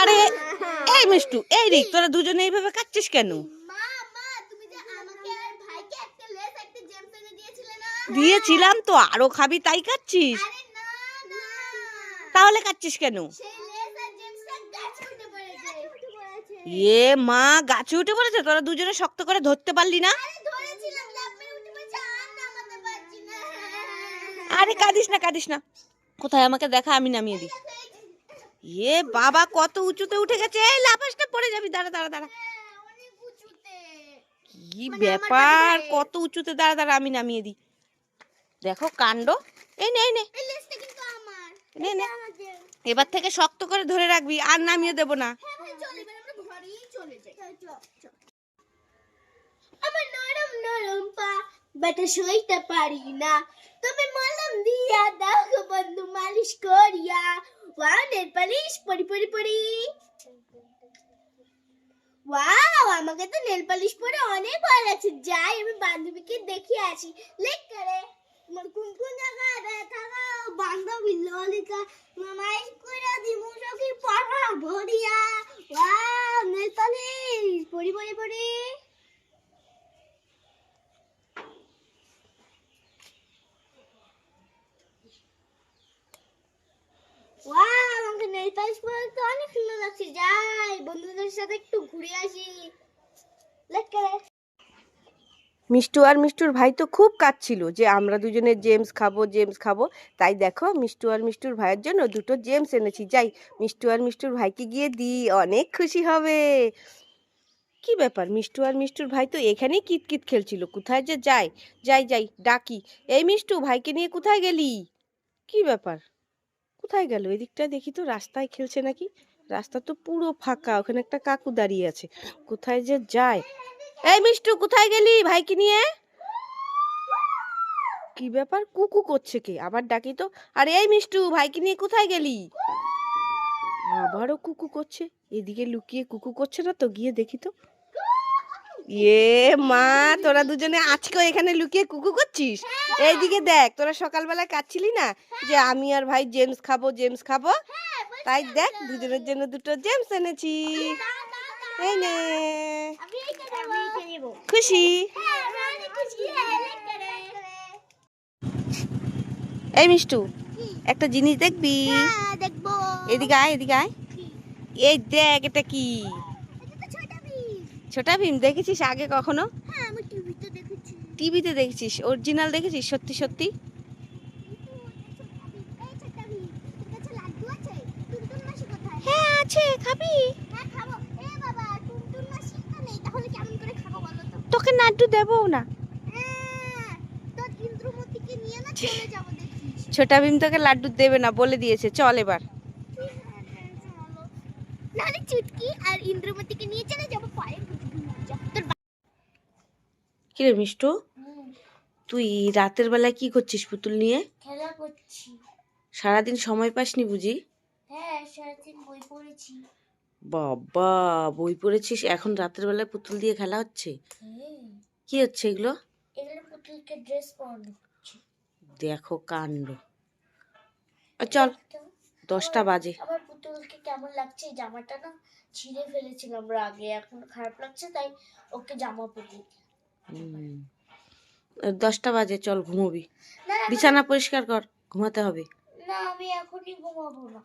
আরে এই মিষ্টু এই রে তোরা দুজনে এইভাবে কাচ্ছিস কেন? মা মা তুমি যে আমাকে আর ভাইকে একটা লেস একটা জেমস এনে দিয়েছিলে না? দিয়েছিলাম তো আরও খাবি তাই কাচ্ছিস আরে না না। তাহলে কাচ্ছিস কেন? এ মা গাছে উঠে পড়েছে? তোরা দুজনে শক্ত করে ধরতে পারলি না? আরে ধরেছিলাম লাভ মেরে উঠে পড়েছে আর নামাতে পারছি না। আরে কাঁদিস না কাঁদিস না। কোথায় আমাকে দেখা আমি নামিয়ে দিই। এ বাবা কত উঁচুতে উঠে গেছে? এই লাফাসটা পড়ে যাবি দাঁড়া দাঁড়া দাঁড়া। কি মানে ব্যাপার? কত উঁচুতে দাঁড়া দাঁড়া আমি নামিয়ে দিই। দেখো কাণ্ড। এই নে নে। নে নে। এবার থেকে শক্ত করে ধরে রাখবি আর নামিয়ে দেবো না। হ্যাঁ আমরা নরম নরম পা বাটা সইতে পারি না। তুমি মলম দিয়া দাও গো বন্ধু মালিশ করিয়া। ওয়ানের পালিশ পরি পরি পরি ওয়াও আমাকে তো নেল পালিশ পরে অনেক ভালো লাগছে। যাই, আমি বান্ধবীকে দেখে আসি। লেক করে। তোমার কোন কোন জায়গায় ব্যথা গো? বান্ধবী, ললিতা, মামাই করে দিমু সখী পড়া ভরিয়া ওয়াও নেল পালিশ পরি পরি পরি ওয়াও আমাকে নেল পালিশ পরে তো অনেক সুন্দর লাগছে। যাই, বন্ধুদের সাথে একটু ঘুরে আসি। মিষ্টু আর মিষ্টুর ভাই তো খুব কাঁদছিল যে আমরা দুজনে জেমস খাব জেমস খাব। তাই দেখো, মিষ্টু আর মিষ্টুর ভাইয়ের জন্য দুটো জেমস এনেছি। যাই, মিষ্টু আর মিষ্টুর ভাইকে গিয়ে দিই। অনেক খুশি হবে। কি ব্যাপার? মিষ্টু আর মিষ্টুর ভাই তো এখানেই কিতকিত খেলছিল। কোথায় যে যায়? যাই যাই, ডাকি। এই মিষ্টু, ভাইকে নিয়ে কোথায় গেলি? কি ব্যাপার? কোথায় গেল? এদিকটা দেখি তো রাস্তায় খেলছে নাকি? রাস্তা তো পুরো ফাঁকা, ওখানে একটা কাকু দাঁড়িয়ে আছে। কোথায় যে যায়? এই মিষ্টু, কোথায় গেলি ভাইকে নিয়ে? কি ব্যাপার? কুকু করছে কে? আবার ডাকি তো, আরে এই মিষ্টু, ভাইকে নিয়ে কোথায় গেলি? আবারও কুকু করছে। এদিকে লুকিয়ে কুকু করছে না তো? গিয়ে দেখি তো। এ মা তোরা দুজনে আজকেও এখানে লুকিয়ে কুকু করছিস? এইদিকে দেখ তোরা সকালবেলা কাচ্ছিলি না যে আমি আর ভাই জেমস খাব জেমস খাব? তাই দেখ দুজনের জন্য দুটো জেমস এনেছি। এই নে। খুশি? হ্যাঁ হ্যাঁ এই মিষ্টু একটা জিনিস দেখবি? হ্যাঁ এদিকে আয় এদিকে আয়। এই দেখ এটা কি? ছোটা ভীম দেখেছিস আগে কখনো? হ্যাঁ টিভিতে দেখেছি। দেখেছিস অরিজিনাল দেখেছিস সত্যি সত্যি? হ্যাঁ আছে খাবি। হ্যাঁ তোকে নাড্ডু দেবো না। হ্যাঁ, ছোটা ভীম তোকে লাড্ডু দেবে না বলে দিয়েছে চল এবার। নাহলে চুটকি আর ইন্দ্রমতিকে নিয়ে চলে যাব পরে কিরে মিষ্টু? তুই রাতের বেলায় কি করছিস পুতুল নিয়ে? খেলা করছি। সারাদিন সময় পাসনি বুঝি? হ্যাঁ সারাদিন বই পড়েছি। বাবা বই পড়েছিস? এখন রাতের বেলায় পুতুল দিয়ে খেলা হচ্ছে? কি হচ্ছে এগুলো? এগুলো পুতুলকে ড্রেস পরানো দেখো কাণ্ড। চল। দশটা বাজে। আমার পুতুলকে কেমন লাগছে? এই জামাটা না ছিঁড়ে ফেলেছিলাম আমরা আগে এখন খারাপ লাগছে তাই ওকে জামা পরিয়ে। দশটা বাজে চল ঘুমোবি। বিছানা পরিষ্কার কর ঘুমাতে হবে। না আমি এখনই ঘুমাবো না।